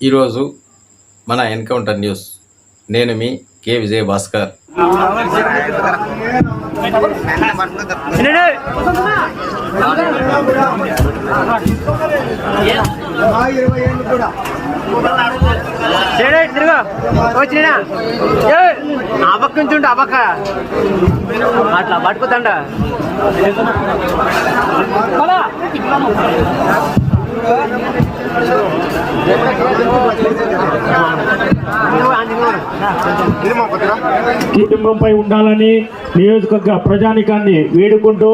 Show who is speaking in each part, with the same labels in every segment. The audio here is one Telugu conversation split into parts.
Speaker 1: ఈరోజు మన ఎన్కౌంటర్ న్యూస్ నేను మీ కె విజయ భాస్కర్
Speaker 2: తిరుగు నుంచి ఉండు ఆ పక్క అట్లా పట్టుకుతాండ
Speaker 3: కుటుంబంపై ఉండాలని నియోజకవర్గ ప్రజానికాన్ని వేడుకుంటూ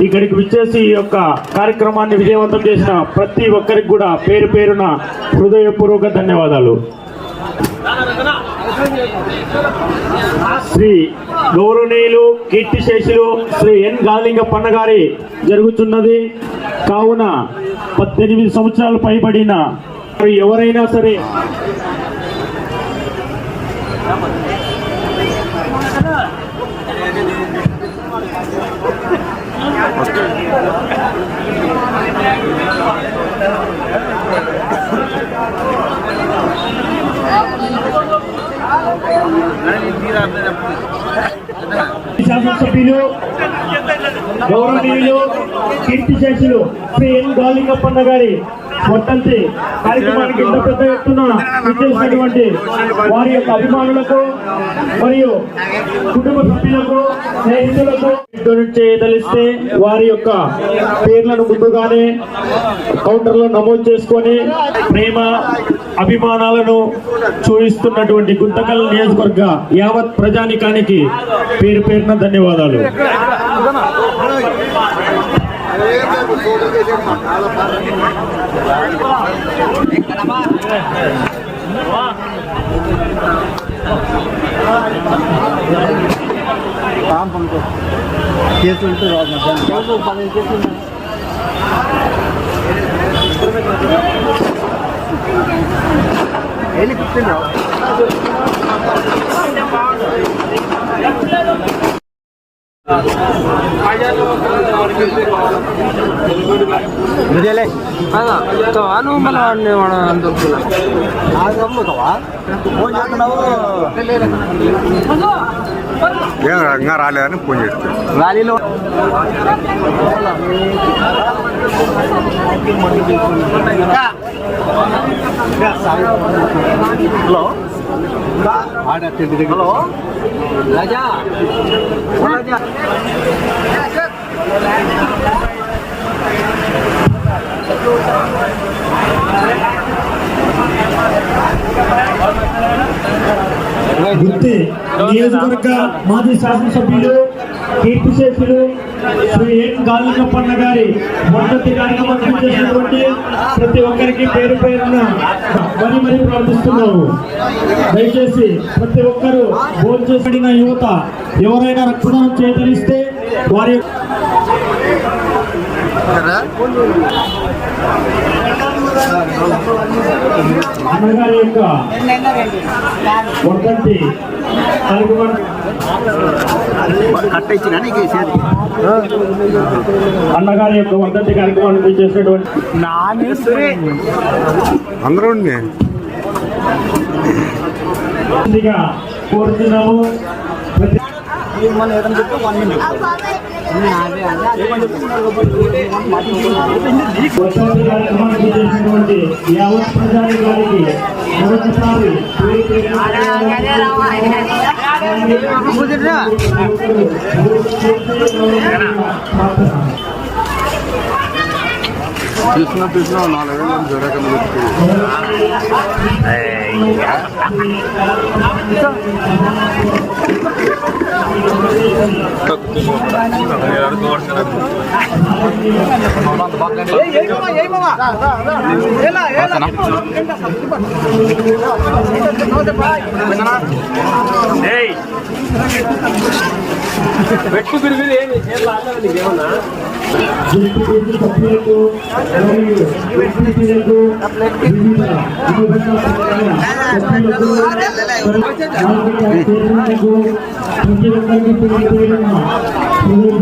Speaker 3: ఇక్కడికి విచ్చేసి ఈ యొక్క కార్యక్రమాన్ని విజయవంతం చేసిన ప్రతి ఒక్కరికి కూడా పేరు పేరున హృదయపూర్వక ధన్యవాదాలు. శ్రీ గౌరవనీయులు కీర్తిశేషులు శ్రీ ఎన్ గాలింగప్పన్న గారి జరుగుతున్నది. కావున పద్దెనిమిది సంవత్సరాలు పైబడిన ఎవరైనా సరే శాసనసభ్యులు గౌరవనీయులు కీర్తి కీర్తిశేషులు శ్రీ ఎన్ గాలింగప్పన్న గారి మొట్టంచి కార్యక్రమానికి ఇంత పెద్ద ఎత్తున విచ్చేసినటువంటి వారి యొక్క అభిమానులకు మరియు కుటుంబ సభ్యులకు స్నేహితులకు చేయదలిస్తే వారి యొక్క పేర్లను ముందుగానే కౌంటర్లో నమోదు చేసుకొని ప్రేమ అభిమానాలను చూపిస్తున్నటువంటి గుంతకల్ నియోజకవర్గ యావత్ ప్రజానికానికి పేరు పేరున ధన్యవాదాలు.
Speaker 2: చేస్తుంటే రాదు మధ్యాహ్నం పదిహేను చేస్తుంది వెళ్ళి కూర్చున్నావు విజయలే
Speaker 4: ఏం ఇంకా రాలేదని ఫోన్ చేస్తే.
Speaker 2: ర్యాలీలో హలో. హలో. రాజా. రాజా.
Speaker 3: గుర్తి నియోజకవర్గ మాజీ శాసనసభ్యులు కీర్తిశేషులు శ్రీ ఎన్ గాలికప్పన్న గారి మొదటి కార్యక్రమం చేసినటువంటి ప్రతి ఒక్కరికి పేరు పేరున మరి మరి ప్రార్థిస్తున్నాము. దయచేసి ప్రతి ఒక్కరూ భోజనం చేసిన యువత ఎవరైనా రక్తదానం చేయదలిస్తే వారి అన్నగారి యొక్క
Speaker 2: చేతి
Speaker 3: అన్నగారి యొక్క వర్ధంతి కార్యక్రమాన్ని చేసినటువంటి
Speaker 4: అందరూ
Speaker 3: కోరుతున్నాము.
Speaker 2: మన ఏదైనా చెప్పు వన్ మినిట్
Speaker 3: వర్ధంతి కార్యక్రమాన్ని చేసినటువంటి యావత్ ప్రజాని గారికి మరొకసారి పేరు పేరున ప్రార్థన.
Speaker 4: చూసినా చూసినా నాలుగేళ్ళు జరగకుండా పెట్టి
Speaker 2: పెట్టు తిరిగి ఏమి ఏమన్నా
Speaker 3: జడ్పీటీసీ సభ్యులకు మరియు